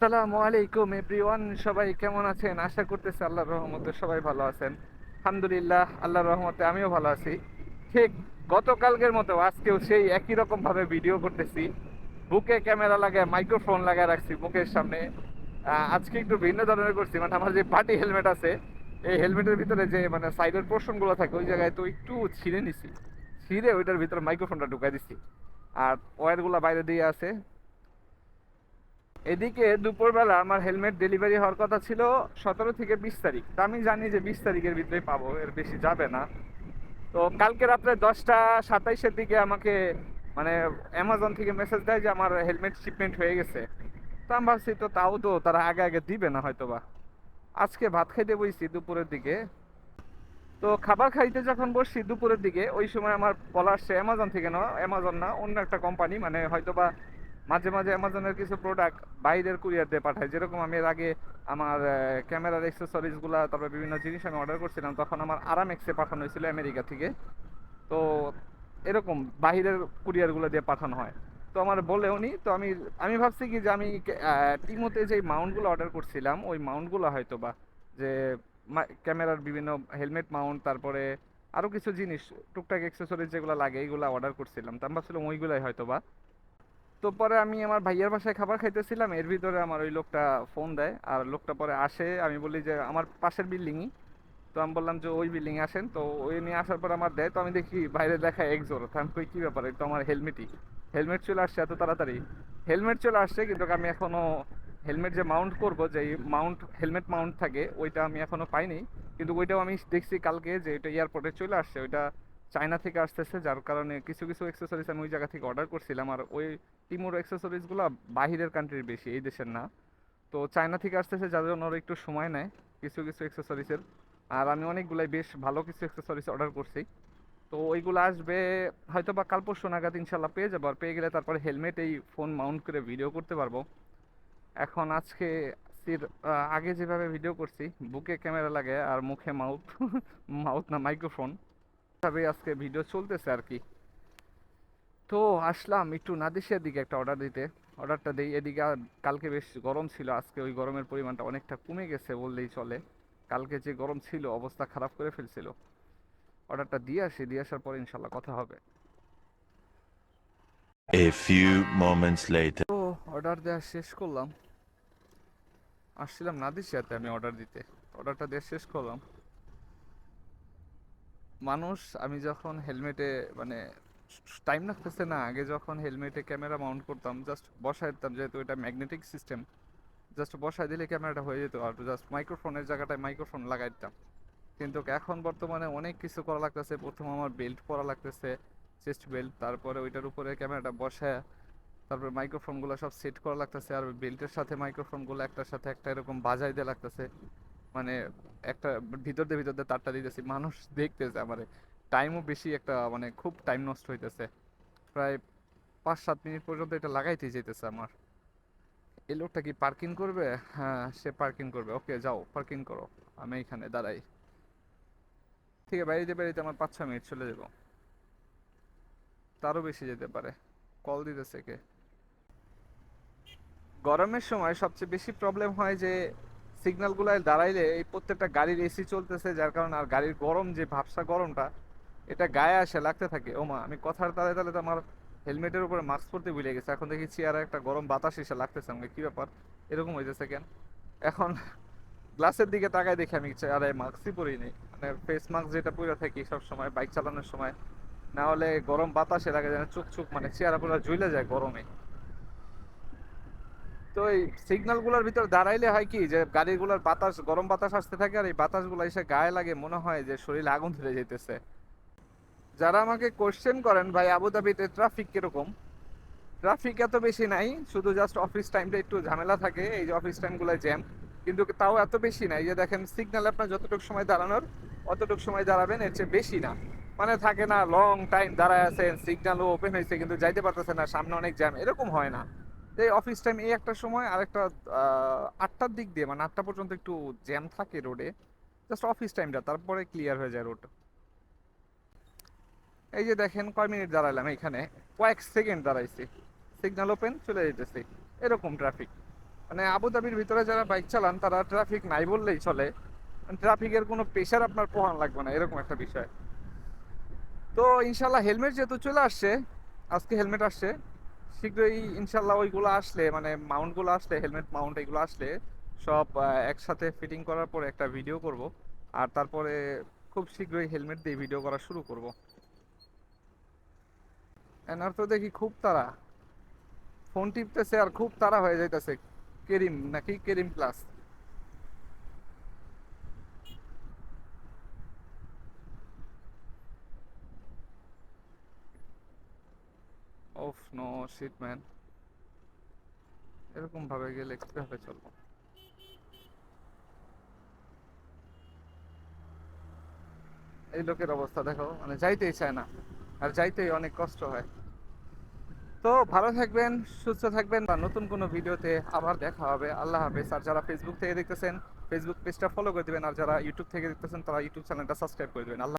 আসসালামু আলাইকুম, এভরিওয়ান। সবাই কেমন আছেন? আশা করতেছি আল্লাহর রহমতে সবাই ভালো আছেন। আলহামদুলিল্লাহ, আল্লাহর রহমতে আমিও ভালো আছি। ঠিক গতকালকের মতো আজকেও সেই একই রকম ভাবে ভিডিও করতেছি। বুকে ক্যামেরা লাগায়, মাইক্রোফোন লাগায় রাখছি বুকের সামনে। আজকে একটু ভিন্ন ধরনের করছি মানে আমার যে পার্টি হেলমেট আছে, এই হেলমেটের ভিতরে যে মানে সাইডের পোর্শনগুলো থাকে, ওই জায়গায় তো একটু ছিঁড়ে নিছি। ছিঁড়ে ওইটার ভিতরে মাইক্রোফোনটা ঢুকাই দিছি। আর ওয়্যারগুলো বাইরে দিয়ে আছে। এদিকে দুপুরবেলা আমার হেলমেট ডেলিভারি হওয়ার কথা ছিল সতেরো থেকে বিশ তারিখ। তা আমি জানি যে বিশ তারিখের ভিতরে পাবো, এর বেশি যাবে না। তো কালকে রাত্রে দশটা সাতাইশের দিকে আমাকে মানে অ্যামাজন থেকে মেসেজ দেয় যে আমার হেলমেট শিপমেন্ট হয়ে গেছে। তো আমি ভাবছি, তো তাও তো তারা আগে আগে দিবে না হয়তো বা আজকে ভাত খাইতে বইছি দুপুরের দিকে। তো খাবার খাইতে যখন বসছি দুপুরের দিকে, ওই সময় আমার বলা আসছে অ্যামাজন থেকে না অ্যামাজন না, অন্য একটা কোম্পানি মানে হয়তো বা মাঝে মাঝে অ্যামাজনের কিছু প্রোডাক্ট বাইরের কুরিয়ার দিয়ে পাঠায়। যেরকম আমি এর আগে আমার ক্যামেরারগুলা, তারপরে বিভিন্ন জিনিস আমি অর্ডার করছিলাম, তখন আমার আরাম এক্সে পাঠানো হয়েছিল আমেরিকা থেকে। তো এরকম বাহিরের কুরিয়ারগুলো দিয়ে পাঠানো হয়। তো আমার বলেও নি তো আমি আমি ভাবছি কি যে আমি টিমোতে যে মাউন্টগুলো অর্ডার করছিলাম, ওই মাউন্টগুলো হয়তো বা যে ক্যামেরার বিভিন্ন হেলমেট মাউন্ট তারপরে আরও কিছু জিনিস, টুকটাক অ্যাক্সেসরিজ যেগুলো লাগে, এইগুলো অর্ডার করছিলাম। তো আমি ভাবছিলাম ওইগুলাই হয়তো বা তো পরে আমি আমার ভাইয়ার বাসায় খাবার খাইতেছিলাম, এর ভিতরে আমার ওই লোকটা ফোন দেয়, আর লোকটা পরে আসে, আমি বলি যে, আমার পাশের বিল্ডিংই তো আমি বললাম যে, ওই বিল্ডিং আসেন। তো ওই নিয়ে আসার পর আমার দেয়, তো আমি দেখি বাইরে দেখায় একজোর আমি কই, কী ব্যাপার? তো আমার হেলমেটই হেলমেট চলে আসছে এত তাড়াতাড়ি। হেলমেট চলে আসছে, কিন্তু আমি এখনও হেলমেট যে মাউন্ট করব, যে মাউন্ট হেলমেট মাউন্ট থাকে, ওইটা আমি এখনও পাইনি। কিন্তু ওইটাও আমি দেখছি কালকে যে, এটা এয়ারপোর্টে চলে আসছে, ওইটা চায়না থেকে আসতেছে, যার কারণে কিছু কিছু অ্যাক্সেসরিজ আমি ওই জায়গা থেকে অর্ডার করছিলাম। আর ওই টিমোর অ্যাক্সেসরিজগুলো বাহিরের কান্ট্রির বেশি, এই দেশের না। তো চায়না থেকে আসতেছে, যার জন্য একটু সময় নেয় কিছু কিছু অ্যাক্সেসরিজের আর আমি অনেকগুলাই বেশ ভালো কিছু অ্যাক্সেসরিজ অর্ডার করছি। তো ওইগুলো আসবে হয়তো বা কাল পরশু নাগাদ ইনশাল্লাহ পেয়ে যাব। আর পেয়ে গেলে তারপরে হেলমেট এই ফোন মাউন্ট করে ভিডিও করতে পারব। এখন আজকে আগে যেভাবে ভিডিও করছি, বুকে ক্যামেরা লাগে আর মুখে মাউথ মাউথ না মাইক্রোফোন ভাবে আজকে ভিডিও চলতেছে আর কি। তো আসলাম একটু নাদিসের দিকে একটা অর্ডার দিতে। অর্ডারটা দিই এদিকে কালকে বেশ গরম ছিল আজকে ওই গরমের পরিমাণটা অনেকটা কমে গেছে বললেই চলে। কালকে যে গরম ছিল অবস্থা খারাপ করে ফেলছিল। অর্ডারটা দিয়ে আসি দিয়ে আসার পর ইনশাল্লাহ কথা হবে। A few moments later. তো অর্ডার দেওয়া শেষ করলাম। আসছিলাম নাদিসিয়াতে আমি অর্ডার দিতে। অর্ডারটা দেওয়া শেষ করলাম। মানুষ, আমি যখন হেলমেটে মানে টাইম লাগতেছে না, আগে যখন হেলমেটে ক্যামেরা মাউন্ট করতাম জাস্ট বসায় দিতাম, যেহেতু এটা ম্যাগনেটিক সিস্টেম জাস্ট বসায় দিলে ক্যামেরাটা হয়ে যেত, আর জাস্ট মাইক্রোফোনের জায়গাটায় মাইক্রোফোন লাগাই দিতাম। কিন্তু এখন বর্তমানে অনেক কিছু করা লাগতেছে, প্রথম আমার বেল্ট পরা লাগতেছে চেস্ট বেল্ট তারপরে ওইটার উপরে ক্যামেরাটা বসায়, তারপরে মাইক্রোফোনগুলো সব সেট করা লাগতেছে, আর বেল্টের সাথে মাইক্রোফোনগুলো একটার সাথে একটা এরকম বাজাই দিয়ে লাগতেছে। মানে একটা ভিতর দিয়ে ভিতর দিয়ে তারটা দিতেছি। মানুষ দেখতেছে আমারে। টাইমও বেশি একটা মানে খুব টাইম নষ্ট হইতেছে। প্রায় পাঁচ সাত মিনিট পর্যন্ত এটা লাগাইতে যেতেছে আমার। এই লোকটা কি পার্কিং করবে? হ্যাঁ সে পার্কিং করবে। ওকে যাও পার্কিং করো। আমি এখানে দাঁড়াই। ঠিক আছে, বাড়িতে বাড়িতে আমার পাঁচ ছ মিনিট চলে যাব। তারও বেশি যেতে পারে। কল দিতেছে কে গরমের সময় সবচেয়ে বেশি প্রবলেম হয় যে সিগন্যালগুলোয় দাঁড়াইলে এই প্রত্যেকটা গাড়ির এসি চলতেছে, যার কারণে আর গাড়ির গরম যে ভাবসা গরমটা, এটা গায়ে আসে, লাগতে থাকে। ও মা আমি কথার তালে তালে তো আমার হেলমেটের উপরে মাস্ক পরতে ভুলে গেছে। এখন দেখি চেয়ারে একটা গরম বাতাস এসে লাগতেছে আমাকে। কি ব্যাপার? এরকম হইতেছে কেন? এখন গ্লাসের দিকে তাকায় দেখি আমি চেয়ারে মাস্কই পরি নেই। মানে ফেস মাস্ক যেটা পরে থাকি সব সময় বাইক চালানোর সময়। না হলে গরম বাতাসে লাগে যেন চুক চুক মানে চেয়ারা পুরো ঝুলে যায় গরমে। তো এই সিগন্যালগুলোর ভিতর দাঁড়াইলে হয় কি যে গাড়িগুলোর বাতাস, গরম বাতাস আসতে থাকে আর এই বাতাসগুলো এসে গায়ে লাগে, মনে হয় যে শরীরে আগুন ধরে যেতেছে যারা আমাকে কোশ্চেন করেন, ভাই, আবুধাবিতে ট্রাফিক কীরকম? ট্রাফিক এত বেশি নাই, শুধু জাস্ট অফিস টাইমটা একটু ঝামেলা থাকে, এই যে অফিস টাইমগুলো জ্যাম কিন্তু তাও এত বেশি নাই যে দেখেন সিগন্যাল আপনার যতটুকু সময় দাঁড়ানোর, অতটুকু সময় দাঁড়াবেন, এর চেয়ে বেশি না। মানে থাকে না লং টাইম দাঁড়ায় আছেন সিগন্যালও ওপেন হয়েছে কিন্তু যাইতে পারতেছে না, সামনে অনেক জ্যাম এরকম হয় না। এই অফিস টাইম এই একটা সময় আর একটা আটটার দিক দিয়ে মানে আটটা পর্যন্ত একটু জ্যাম থাকে রোডে জাস্ট অফিস টাইমটা তারপরে ক্লিয়ার হয়ে যায় রোড এই যে দেখেন কয় মিনিট দাঁড়াইলাম এখানে কয়েক সেকেন্ড দাঁড়াইছি। সিগন্যাল ওপেন চলে যেতেছি। এরকম ট্রাফিক মানে আবুধাবির ভিতরে যারা বাইক চালান, তারা ট্রাফিক নাই বললেই চলে। ট্রাফিকের কোনো প্রেশার আপনার পোহান লাগবে না, এরকম একটা বিষয়। তো ইনশাল্লাহ হেলমেট যেহেতু চলে আসছে, আজকে হেলমেট আসছে শীঘ্রই ইনশাল্লাহ ওইগুলো আসলে মানে মাউন্টগুলো আসলে, হেলমেট মাউন্ট এগুলো আসলে সব একসাথে ফিটিং করার পরে একটা ভিডিও করব। আর তারপরে খুব শীঘ্রই হেলমেট দিয়ে ভিডিও করা শুরু করব। এনার তো দেখি খুব তারা ফোন টিপতেছে আর খুব তারা হয়ে যাইতেছে। কেরিম নাকি কেরিম plus oof no shit man এরকম ভাবে গেলে কীভাবে চলবো? এই লোকের অবস্থা দেখো মানে যাইতেই চায় না, আর যাইতেই অনেক কষ্ট হয়। তো ভালো থাকবেন, সুস্থ থাকবেন, বা নতুন কোনো ভিডিওতে আবার দেখা হবে। আল্লাহ হাফেজ। আর যারা ফেসবুক থেকে দেখতেছেন ফেসবুক পেজটা ফলো করে দিবেন, আর যারা ইউটিউব থেকে দেখতেছেন, তারা ইউটিউব চ্যানেলটা সাবস্ক্রাইব করে দিবেন। আল্লাহ